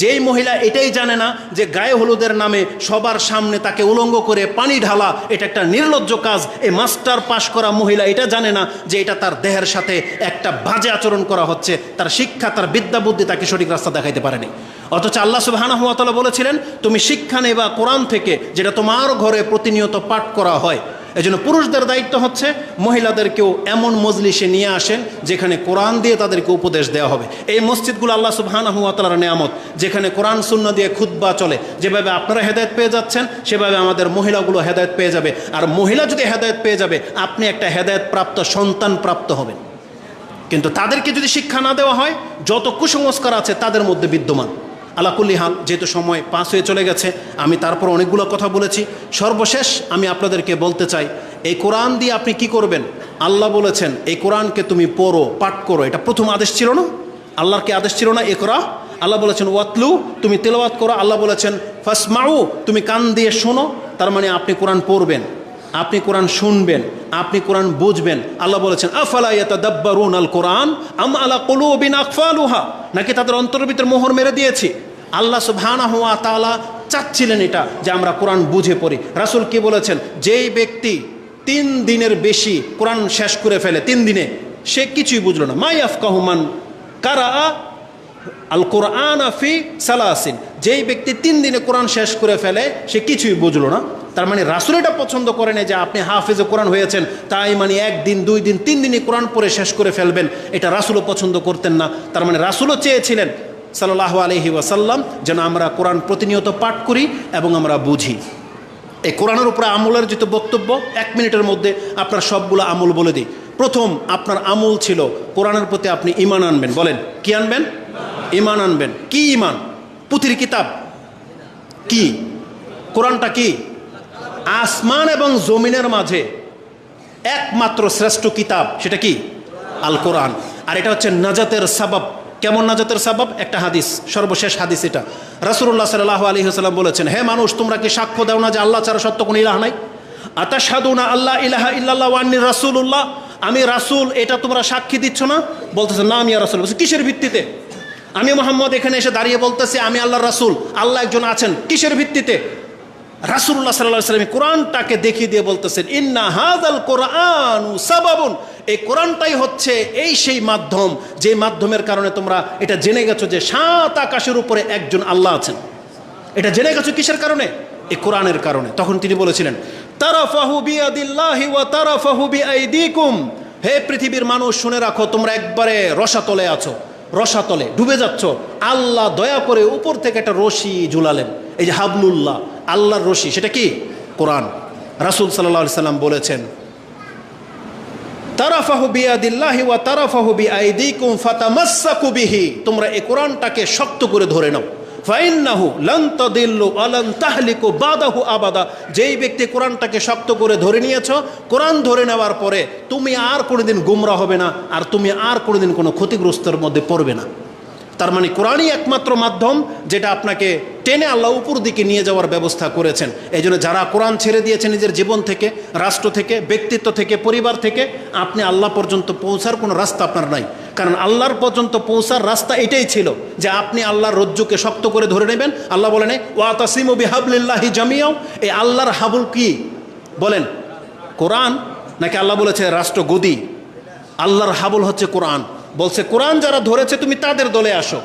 যেই মহিলা এটাই জানে না যে গায়ে হলুদের নামে সবার সামনে তাকে উলঙ্গ করে পানি ঢালা, এটা একটা নির্লজ্জ কাজ। এই মাস্টার পাশ করা মহিলা এটা জানে না যে এটা তার দেহের সাথে একটা বাজে আচরণ করা হচ্ছে। তার শিক্ষা, তার বিদ্যা বুদ্ধি তাকে সঠিক রাস্তা দেখাইতে পারেনি। অথচ আল্লাহ সুবাহানা বলেছিলেন, তুমি শিক্ষা নেবা কোরআন থেকে, যেটা তোমার ঘরে প্রতিনিয়ত পাঠ করা হয়। এই জন্য পুরুষদের দায়িত্ব হচ্ছে মহিলাদেরকেও এমন মজলিসে নিয়ে আসেন যেখানে কোরআন দিয়ে তাদেরকে উপদেশ দেওয়া হবে। এই মসজিদগুলো আল্লাহ সুবহানাহু হুয়াতালার নেয়ামত। যেখানে কোরআন শূন্য দিয়ে খুদ্া চলে। যেভাবে আপনারা হেদায়ত পেয়ে যাচ্ছেন, সেভাবে আমাদের মহিলাগুলো হেদায়ত পেয়ে যাবে। আর মহিলা যদি হেদায়ত পেয়ে যাবে, আপনি একটা হেদায়ত প্রাপ্ত সন্তান প্রাপ্ত হবেন। কিন্তু তাদেরকে যদি শিক্ষা না দেওয়া হয়, যত কুসংস্কার আছে তাদের মধ্যে বিদ্যমান। আলাকুল্লি হাল, যেহেতু সময় পাস হয়ে চলে গেছে, আমি তারপর অনেকগুলো কথা বলেছি। সর্বশেষ আমি আপনাদেরকে বলতে চাই, এই কোরআন দিয়ে আপনি কি করবেন? আল্লাহ বলেছেন, এই কোরআনকে তুমি পড়ো, পাঠ করো। এটা প্রথম আদেশ ছিল না? আল্লাহর কি আদেশ ছিল না? এ করা আল্লাহ বলেছেন, ওয়াতলু, তুমি তেলাওয়াত করো। আল্লাহ বলেছেন, ফাসমাউ, তুমি কান দিয়ে শোনো। তার মানে আপনি কোরআন পড়বেন, আপনি কোরআন শুনবেন, আপনি কোরআন বুঝবেন। আল্লাহ বলেছেন, আফালা ইয়াতাদাব্বারুন আল কোরআন, আম আলা কুলুবিন আকফালুহা। নাকি তাদের অন্তরের ভিতরে মোহর মেরে দিয়েছি? আল্লাহ সুবহানাহু ওয়া তাআলা চাচ্ছিলেন এটা যে আমরা কোরআন বুঝে পড়ি। রাসূল কি বলেছেন? যেই ব্যক্তি তিন দিনের বেশি কোরআন শেষ করে ফেলে, তিন দিনে, সে কিছুই বুঝলো না। মাই আফকাহুমান কারা আল কোরআন আফি সালাসিন। যেই ব্যক্তি তিন দিনে কোরআন শেষ করে ফেলে, সে কিছুই বুঝলো না। তার মানে রাসুল এটা পছন্দ করে না যে আপনি হাফিজে কোরআন হয়েছেন, তাই মানে একদিন, দুই দিন, তিন দিনই কোরআন পরে শেষ করে ফেলবেন। এটা রাসুলও পছন্দ করতেন না। তার মানে রাসুলও চেয়েছিলেন সাল্লাহ আলহি ওয়াসাল্লাম, যেন আমরা কোরআন প্রতিনিয়ত পাঠ করি এবং আমরা বুঝি। এই কোরআনের উপরে আমলের যেহেতু বক্তব্য, এক মিনিটের মধ্যে আপনার সবগুলো আমল বলে দিই। প্রথম, আপনার আমল ছিল কোরআনের প্রতি আপনি ইমান আনবেন। বলেন, কি আনবেন? ইমান আনবেন। কি ইমান পুথির কিতাব। কি? কোরআনটা কি? আসমান এবং জমিনের মাঝে একমাত্র শ্রেষ্ঠ কিতাব, সেটা কি? আল কোরআন আর এটা হচ্ছে নাজাতের সাবাব। কেমন নাজাতের সাবাব? একটা হাদিস, সর্বশেষ হাদিস এটা। রাসুল্লাহ সাল্লাহ আলী সাল্লাম বলেছেন, হে মানুষ, তোমরা কি সাক্ষ্য দাও না যে আল্লাহ ছাড়া সত্য কোনো ইলাহ নাই? আতা সাধু না আল্লাহ ইলাহা ইল্লাল্লাহ ওয়ান্নি রাসুল্লাহ আমি রাসুল, এটা তোমরা সাক্ষী দিচ্ছ না? বলতেছে, না, আমি রাসুল বলছি। কিসের ভিত্তিতে? আমি মোহাম্মদ এখানে এসে দাঁড়িয়ে বলতেছি, আমি আল্লাহ রাসুল, আল্লাহ একজন আছেন। কিসের ভিত্তিতে? রাসুল্লাহ সাল্লাহ সাল্লাম কোরআনটাকে দেখিয়ে দিয়ে বলতেছেন, ইন্না হাজাল কোরআন সাবাবুন। এই কোরআনটাই হচ্ছে এই সেই মাধ্যম, যে মাধ্যমের কারণে তোমরা এটা জেনে গেছো যে সাত আকাশের উপরে একজন আল্লাহ আছেন। এটা জেনে গেছো কিসের কারণে? এই কোরআনের কারণে। তখন তিনি বলেছিলেন, তারাফাহু বিয়াদিল্লাহি ওয়া তারাফাহু বিআইদিকুম। হে পৃথিবীর মানুষ, শুনে রাখো, তোমরা একবারে রসাতলে আছো, রসাতলে ডুবে যাচ্ছ। আল্লাহ দয়া করে উপর থেকে একটা রশি ঝুলালেন। এই যে হাবলুল্লাহ আল্লাহর রশি, সেটা কি? কোরআন। রাসুল সাল্লা সাল্লাম বলেছেন তোমরা এই কোরআনটাকে শক্ত করে ধরে নাও। আবাদা। যেই ব্যক্তি কোরআনটাকে শক্ত করে ধরে নিয়েছ, কোরআন ধরে নেওয়ার পরে তুমি আর হবে না, আর তুমি আর কোনোদিন কোনো ক্ষতিগ্রস্তের মধ্যে পড়বে না। তার মানে কোরআনই একমাত্র মাধ্যম যেটা আপনাকে টেনে আল্লাহ উপর দিকে নিয়ে যাওয়ার ব্যবস্থা করেছেন। এই যারা কোরআন ছেড়ে দিয়েছে নিজের জীবন থেকে, রাষ্ট্র থেকে, ব্যক্তিত্ব থেকে, পরিবার থেকে, আপনি আল্লাহ পর্যন্ত পৌঁছার কোনো রাস্তা আপনার নাই। কারণ আল্লাহর পর্যন্ত পৌঁছার রাস্তা এটাই ছিল যে আপনি আল্লাহর রজ্জুকে শক্ত করে ধরে নেবেন। আল্লাহ বলেন ওয়া তাসিম বিহাবলিল্লাহি জামিয়াও এই আল্লাহর হাবুল কি? বলেন, কোরআন? নাকি আল্লাহ বলেছে রাষ্ট্র গদি আল্লাহর হাবুল হচ্ছে কোরআন। বলছে, কোরআন যারা ধরেছে, তুমি তাদের দলে আসো।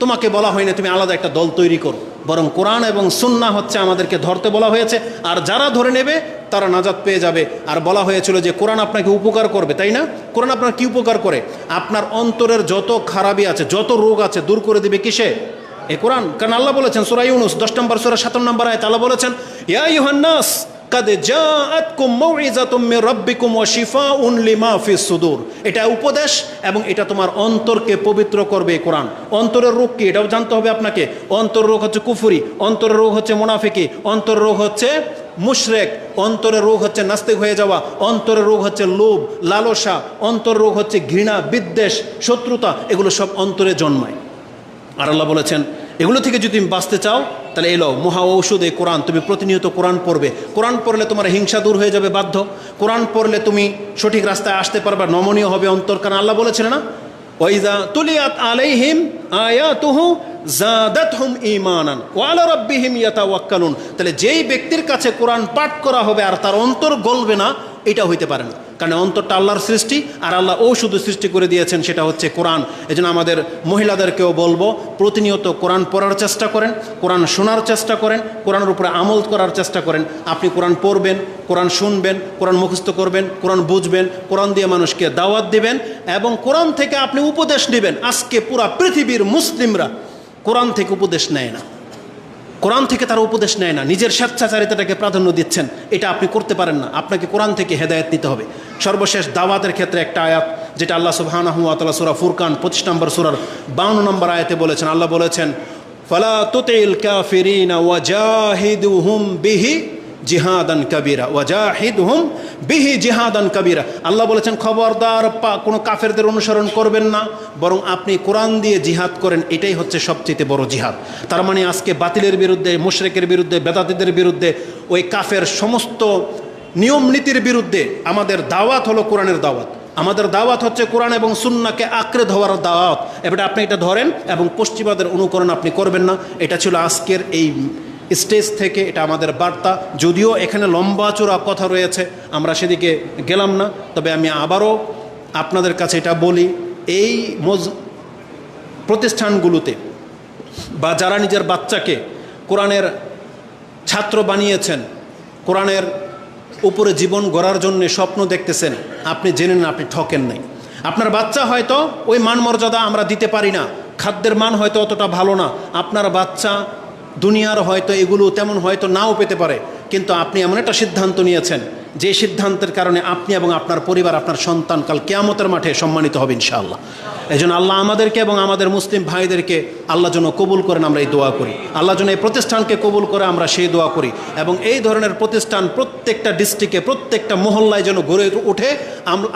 তোমাকে বলা হয়নি, তুমি আলাদা একটা দল তৈরি করো। বরং কোরআন এবং সুন্না হচ্ছে আমাদেরকে ধরতে বলা হয়েছে। আর যারা ধরে নেবে, তারা নাজাত পেয়ে যাবে। আর বলা হয়েছিল যে, কোরআন আপনাকে উপকার করবে, তাই না? কোরআন আপনার কি উপকার করে? আপনার অন্তরের যত খারাপই আছে, যত রোগ আছে, দূর করে দিবে কিসে? এ কোরআন। কারণ আল্লাহ বলেছেন সুরাই ইউনুস, দশ নম্বর সুরা, সাতান্ন নম্বর আয় আল্লাহ বলেছেন, ইয়া ইউহান্নাস কাদে জাআতকুম মাউইজাতুম মির রাব্বিকুম ওয়া শিফাউন লিমা সুদূর। এটা উপদেশ এবং এটা তোমার অন্তরকে পবিত্র করবে কোরআন। অন্তরের রোগ কি? এটাও জানতে হবে আপনাকে। অন্তর রোগ হচ্ছে কুফুরি, অন্তরের রোগ হচ্ছে মুনাফিকি, অন্তর রোগ হচ্ছে মুশরেক, অন্তরের রোগ হচ্ছে নাস্তিক হয়ে যাওয়া, অন্তরের রোগ হচ্ছে লোভ, লালসা, অন্তর রোগ হচ্ছে ঘৃণা, বিদ্বেষ, শত্রুতা, এগুলো সব অন্তরে জন্মায়। আর আল্লাহ বলেছেন এগুলো থেকে যদি তুমি বাঁচতে চাও, তাহলে এলো মহা ঔষধ এই কোরআন, তুমি প্রতিনিয়ত কোরআন পড়বে। কোরআন পড়লে তোমার হিংসা দূর হয়ে যাবে, বাধ্য। কোরআন পড়লে তুমি সঠিক রাস্তায় আসতে পারবে, নমনীয় হবে অন্তর। কারণ আল্লাহ বলেছেন না ওয়াইদা তুলিয়াত আলাইহিম তাহলে যেই ব্যক্তির কাছে কোরআন পাঠ করা হবে আর তার অন্তর গলবে না, এটা হইতে পারে না। কারণ অন্তরটা আল্লাহর সৃষ্টি, আর আল্লাহ ও শুধু সৃষ্টি করে দিয়েছেন, সেটা হচ্ছে কোরআন। এজন্য আমাদের মহিলাদেরকেও বলব, প্রতিনিয়ত কোরআন পড়ার চেষ্টা করেন, কোরআন শোনার চেষ্টা করেন, কোরআনের উপরে আমল করার চেষ্টা করেন। আপনি কোরআন পড়বেন, কোরআন শুনবেন, কোরআন মুখস্থ করবেন, কোরআন বুঝবেন, কোরআন দিয়ে মানুষকে দাওয়াত দিবেন, এবং কোরআন থেকে আপনি উপদেশ নেবেন আজকে পুরা পৃথিবীর মুসলিমরা কোরআন থেকে উপদেশ নেয় না। কোরআন থেকে তারা উপদেশ নেয় না। নিজের স্বেচ্ছাচারিতাটাকে প্রাধান্য দিচ্ছেন। এটা আপনি করতে পারেন না। আপনাকে কোরআন থেকে হেদায়ত নিতে হবে। সর্বশেষ দাওয়াতের ক্ষেত্রে একটা আয়াত, যেটা আল্লাহ সুবাহানহমতাল্লাহ সুরা ফুরকান পঁচিশ নম্বর সুরার বাউন্ন নম্বর আয়াতে বলেছেন। আল্লাহ বলেছেন, ফলা তোতেল কাফিরিনা হুম বিহি জিহাদান কবিরা ওয়াজাহিদ হুম বিহি জিহাদান কবিরা। আল্লাহ বলেছেন, খবরদার কোনো কাফেরদের অনুসরণ করবেন না, বরং আপনি কোরআন দিয়ে জিহাদ করেন, এটাই হচ্ছে সবচেয়ে বড় জিহাদ। তার মানে আজকে বাতিলের বিরুদ্ধে, মুশরেকের বিরুদ্ধে, বেদাতিদের বিরুদ্ধে, ওই কাফের সমস্ত নিয়ম নীতির বিরুদ্ধে আমাদের দাওয়াত হলো কোরআনের দাওয়াত। আমাদের দাওয়াত হচ্ছে কোরআন এবং সুন্নাকে আঁকড়ে ধরার দাওয়াত। এবারে আপনি এটা ধরেন এবং পশ্চিমাদের অনুকরণ আপনি করবেন না। এটা ছিল আজকের এই স্টেজ থেকে এটা আমাদের বার্তা। যদিও এখানে লম্বা চূড়া কথা রয়েছে, আমরা সেদিকে গেলাম না। তবে আমি আবারও আপনাদের কাছে এটা বলি, এই মজ, প্রতিষ্ঠানগুলোতে বা যারা নিজের বাচ্চাকে কোরআনের ছাত্র বানিয়েছেন, কোরআনের উপরে জীবন গড়ার জন্য স্বপ্ন দেখতেছেন, আপনি জেনে নেন আপনি ঠকেন নাই। আপনার বাচ্চা হয়তো ওই মান মর্যাদা আমরা দিতে পারি না, খাদ্যের মান হয়তো অতটা ভালো না, আপনার বাচ্চা দুনিয়ার হয়তো এগুলো তেমন হয়তো নাও পেতে পারে, কিন্তু আপনি এমন একটা সিদ্ধান্ত নিয়েছেন, যে সিদ্ধান্তের কারণে আপনি এবং আপনার পরিবার, আপনার সন্তান কাল কেয়ামতের মাঠে সম্মানিত হবে ইনশাআল্লাহ। এই জন্য আল্লাহ আমাদেরকে এবং আমাদের মুসলিম ভাইদেরকে আল্লাহ যেন কবুল করেন, আমরা এই দোয়া করি। আল্লাহ যেন এই প্রতিষ্ঠানকে কবুল করে, আমরা সেই দোয়া করি। এবং এই ধরনের প্রতিষ্ঠান প্রত্যেকটা ডিস্ট্রিক্টে প্রত্যেকটা মহল্লায় যেন গড়ে উঠে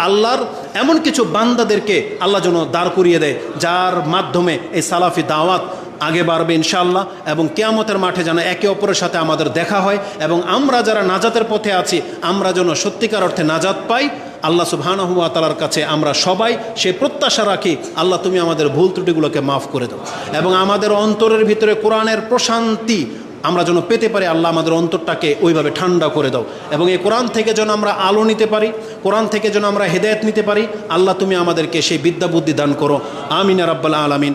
আল্লাহর এমন কিছু বান্দাদেরকে আল্লাহ যেন দাঁড় করিয়ে দেয়, যার মাধ্যমে এই সালাফি দাওয়াত আগে বাড়বে ইনশাল্লাহ এবং কেয়ামতের মাঠে যেন একে অপরের সাথে আমাদের দেখা হয়, এবং আমরা যারা নাজাতের পথে আছি, আমরা যেন সত্যিকার অর্থে নাজাত পাই। আল্লাহ সুবহানাহুয়া তালার কাছে আমরা সবাই সে প্রত্যাশা রাখি, আল্লাহ তুমি আমাদের ভুল ত্রুটিগুলোকে মাফ করে দাও। এবং আমাদের অন্তরের ভিতরে কোরআনের প্রশান্তি আমরা যেন পেতে পারি, আল্লাহ আমাদের অন্তরটাকে ওইভাবে ঠান্ডা করে দাও। এবং এই কোরআন থেকে যেন আমরা আলো নিতে পারি, কোরআন থেকে যেন আমরা হেদায়ত নিতে পারি, আল্লাহ তুমি আমাদেরকে সেই বিদ্যা বুদ্ধি দান করো। আমিন রাব্বাল আলামিন।